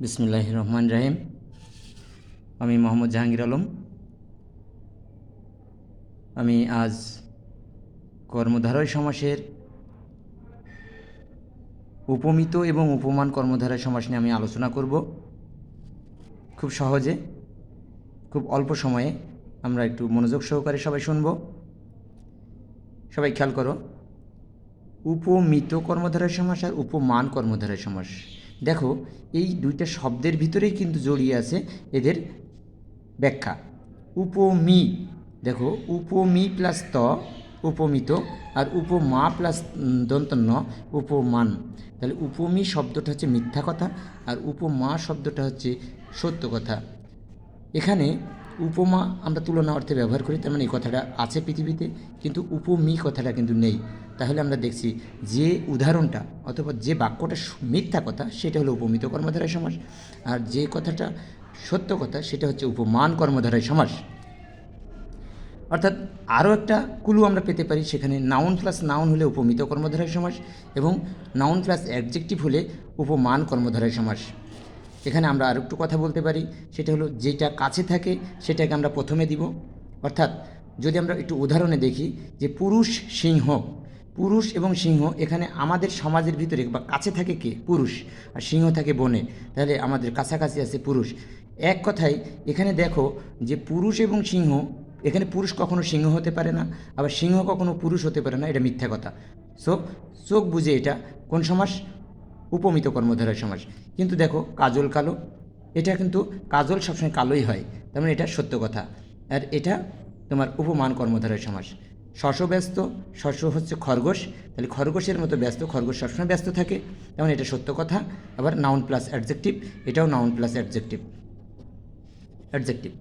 বিসমুল্লাহ রহমান রাহিম আমি মোহাম্মদ জাহাঙ্গীর আলম। আমি আজ কর্মধারয় সমাসের উপমিত এবং উপমান কর্মধারয় সমাস নিয়ে আমি আলোচনা করব। খুব সহজে, খুব অল্প সময়ে আমরা একটু মনোযোগ সহকারে সবাই শুনব। সবাই খেয়াল করো, উপমিত কর্মধারয় সমাস আর উপমান কর্মধারয় সমাস। দেখো, এই দুইটা শব্দের ভিতরেই কিন্তু জড়িয়ে আছে এদের ব্যাখ্যা। উপমি, দেখো, উপমি প্লাস ত, উপমিত, আর উপমা প্লাস দন্তন্য, উপমান। তাহলে উপমি শব্দটা হচ্ছে মিথ্যা কথা, আর উপমা শব্দটা হচ্ছে সত্য কথা। এখানে উপমা আমরা তুলনা অর্থে ব্যবহার করি, তার মানে এই কথাটা আছে পৃথিবীতে, কিন্তু উপমি কথাটা কিন্তু নেই। তাহলে আমরা দেখছি যে উদাহরণটা অথবা যে বাক্যটা মিথ্যা কথা, সেটা হলো উপমিত কর্মধারয় সমাস। আর যে কথাটা সত্য কথা, সেটা হচ্ছে উপমান কর্মধারয় সমাস। অর্থাৎ আরও একটা কুলু আমরা পেতে পারি, সেখানে নাউন প্লাস নাউন হলে উপমিত কর্মধারয় সমাস এবং নাউন প্লাস অ্যাডজেক্টিভ হলে উপমান কর্মধারয় সমাস। এখানে আমরা আর একটু কথা বলতে পারি, সেটা হলো যেটা কাছে থাকে, সেটাকে আমরা প্রথমে দিব। অর্থাৎ যদি আমরা একটু উদাহরণে দেখি যে পুরুষ সিংহ পুরুষ এবং সিংহ এখানে আমাদের সমাজের ভিতরে বা কাছে থাকে কে? পুরুষ। আর সিংহ থাকে বনে। তাহলে আমাদের কাছাকাছি আছে পুরুষ। এক কথায়, এখানে দেখো যে পুরুষ এবং সিংহ, এখানে পুরুষ কখনো সিংহ হতে পারে না, আবার সিংহ কখনো পুরুষ হতে পারে না, এটা মিথ্যা কথা। সো, চোখ বুঝে এটা, কোন সমাস উপমিত কর্মধারয় সমাস কিন্তু দেখো, কাজল কালো, এটা কিন্তু কাজল সবসময় কালোই হয়। তার মানে এটা সত্য কথা। আর এটা তোমার উপমান কর্মধারয় সমাস শস্য ব্যস্ত শস্য হচ্ছে খরগোশ। তাহলে খরগোশের মতো ব্যস্ত, খরগোশ সবসময় ব্যস্ত থাকে। তেমন এটা সত্য কথা। আবার নাউন প্লাস অ্যাডজেক্টিভ এটাও নাউন প্লাস অ্যাডজেক্টিভ অ্যাডজেক্টিভ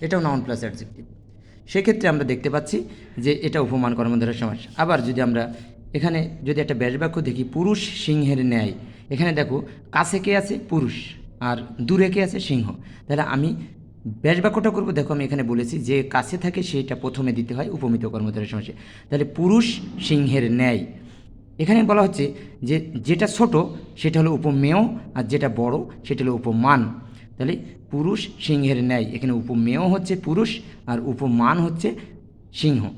এটাও নাউন প্লাস অ্যাডজেক্টিভ সেক্ষেত্রে আমরা দেখতে পাচ্ছি যে এটা উপমান কর্মধারয় সমাস। আবার যদি আমরা এখানে যদি একটা ব্যাসবাক্য দেখি, পুরুষ সিংহের ন্যায়। এখানে দেখো, কাছে কে আছে? পুরুষ। আর দূরে কে আছে? সিংহ। তাহলে আমি ব্যাসবাক্যটা করব। দেখো, আমি এখানে বলেছি যে কাছে থাকে সেটা প্রথমে দিতে হয়, উপমিত কর্মধারের সমাসে। তাহলে পুরুষ সিংহের ন্যায়। এখানে বলা হচ্ছে যে যেটা ছোট, সেটা হলো উপমেয়, আর যেটা বড়, সেটা হলো উপমান। তাহলে পুরুষ সিংহের ন্যায়। এখানে উপমেয় হচ্ছে পুরুষ, আর উপমান হচ্ছে সিংহ।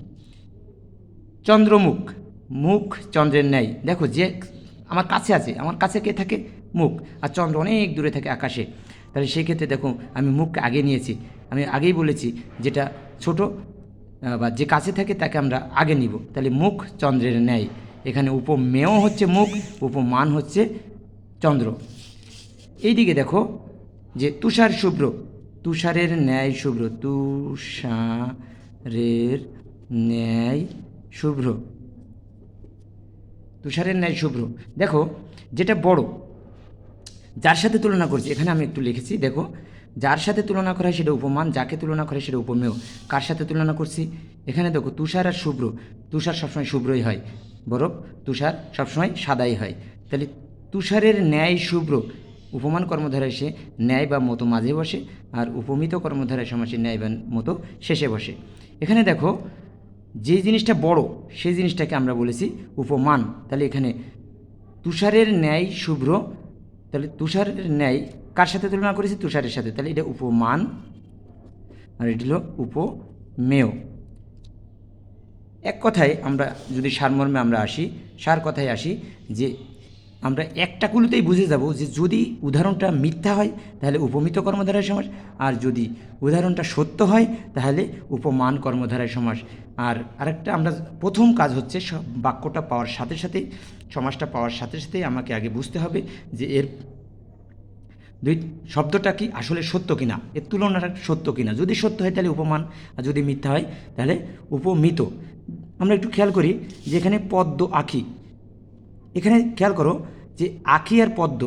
চন্দ্রমুখ। মুখ চন্দ্রের ন্যায়। দেখো যে আমার কাছে আছে, আমার কাছে কে থাকে? মুখ। আর চন্দ্র অনেক দূরে থাকে আকাশে। তাহলে সেই ক্ষেত্রে দেখো, আমি মুখকে আগে নিয়েছি। আমি আগেই বলেছি যেটা ছোট বা যে কাছে থাকে তাকে আমরা আগে নিব। তাহলে মুখ চন্দ্রের ন্যায়। এখানে উপমেয় হচ্ছে মুখ, উপমান হচ্ছে চন্দ্র। এইদিকে দেখো যে তুষার শুভ্র। তুষারের ন্যায় শুভ্র। তুষারের ন্যায় শুভ্র। তুষারের ন্যায় শুভ্র। দেখো, যেটা বড় যার সাথে তুলনা করছি, এখানে আমি একটু লিখেছি, দেখো, যার সাথে তুলনা করা হয় সেটা উপমান, যাকে তুলনা করে সেটা উপমেয়। কার সাথে তুলনা করছি? এখানে দেখো, তুষার আর শুভ্র। তুষার সবসময় শুভ্রই হয়, বরফ, তুষার সবসময় সাদাই হয়। তাহলে তুষারের ন্যায় শুভ্র, উপমান কর্মধারায় সে ন্যায় বা মতো মাঝে বসে, আর উপমিত কর্মধারায় সমাসে ন্যায় বা মতো শেষে বসে। এখানে দেখো, যে জিনিসটা বড়, সেই জিনিসটাকে আমরা বলেছি উপমান। তাহলে এখানে তুষারের ন্যায় শুভ্র তাহলে তুষারের ন্যায় কার সাথে তুলনা করেছি? তুষারের সাথে। তাহলে এটা উপমান আর এটি হলো উপমেয়। এক কথায় আমরা যদি সারমর্মে আমরা আসি, সার কথায় আসি যে আমরা একটা কুলুতেই বুঝে যাব যে যদি উদাহরণটা মিথ্যা হয়, তাহলে উপমিত কর্মধারায় সমাস, আর যদি উদাহরণটা সত্য হয়, তাহলে উপমান কর্মধারায় সমাস। আর আরেকটা আমরা প্রথম কাজ হচ্ছে বাক্যটা পাওয়ার সাথে সাথে সমাসটা পাওয়ার সাথে সাথেই আমাকে আগে বুঝতে হবে যে এর দুই, শব্দটা কি আসলে সত্য কিনা? এর তুলনাটা সত্য কিনা? যদি সত্য হয়, তাহলে উপমান, আর যদি মিথ্যা হয়, তাহলে উপমিত। আমরা একটু খেয়াল করি যে এখানে পদ্ম আখি। এখানে খেয়াল করো যে আখি আর পদ্ম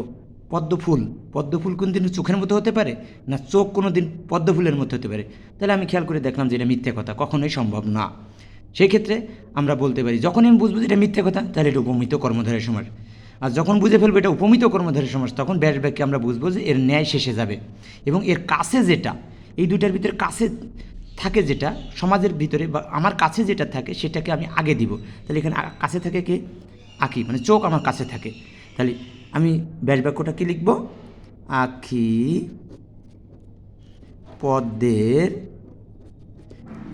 পদ্ম ফুল পদ্ম ফুল কোন দিন চোখের মতো হতে পারে না চোখ কোনো দিন পদ্ম ফুলের মতো হতে পারে? তাহলে আমি খেয়াল করে দেখলাম যে এটা মিথ্যে কথা, কখনোই সম্ভব না। সেই ক্ষেত্রে আমরা বলতে পারি, যখনই আমি বুঝব এটা মিথ্যে কথা, তাহলে এটা উপমিত কর্মধারের সমাজ। আর যখন বুঝে ফেলব এটা উপমিত কর্মধারের সমাজ, তখন ব্যাস ব্যাগকে আমরা বুঝব যে এর ন্যায় শেষে যাবে। এবং এর কাছে যেটা, এই দুইটার ভিতরে কাছে থাকে যেটা, সমাজের ভিতরে বা আমার কাছে যেটা থাকে, সেটাকে আমি আগে দিব। তাহলে এখানে কাছে থাকে কে? আঁকি মানে চোখ আমার কাছে থাকে। তাহলে আমি ব্যাস বাক্যটা কি লিখব? আখি পদ্মের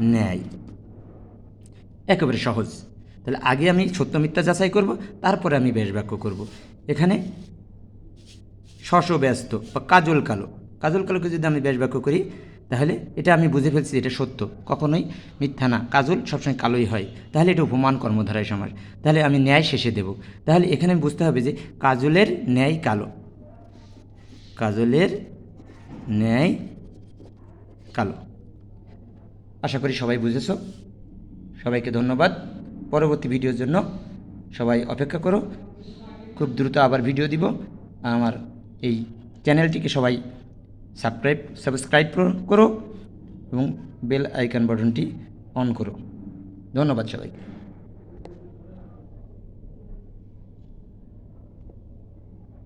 ন্যায়। একেবারে সহজ। তাহলে আগে আমি সত্য মিথ্যা যাচাই করব, তারপরে আমি বেশ বাক্য করব। এখানে শশ ব্যস্ত বা কাজল কালো। কাজল কালোকে যদি আমি বেশ বাক্য করি তাহলে এটা আমি বুঝে ফেলছি এটা সত্য। কখনোই মিথ্যা না। কাজল সবসময় কালোই হয়। তাহলে এটা উপমান কর্মধারায় সমাস তাহলে আমি ন্যায় শেষে দেব। তাহলে এখানে বুঝতে হবে যে কাজলের ন্যায় কালো। কাজলের ন্যায় কালো। আশা করি সবাই বুঝেছ। সবাইকে ধন্যবাদ। পরবর্তী ভিডিওর জন্য সবাই অপেক্ষা করো। খুব দ্রুত আবার ভিডিও দিব। আমার এই চ্যানেলটিকে সবাই সাবস্ক্রাইব সাবস্ক্রাইব করো এবং বেল আইকন বাটনটি অন করো। ধন্যবাদ সবাইকে।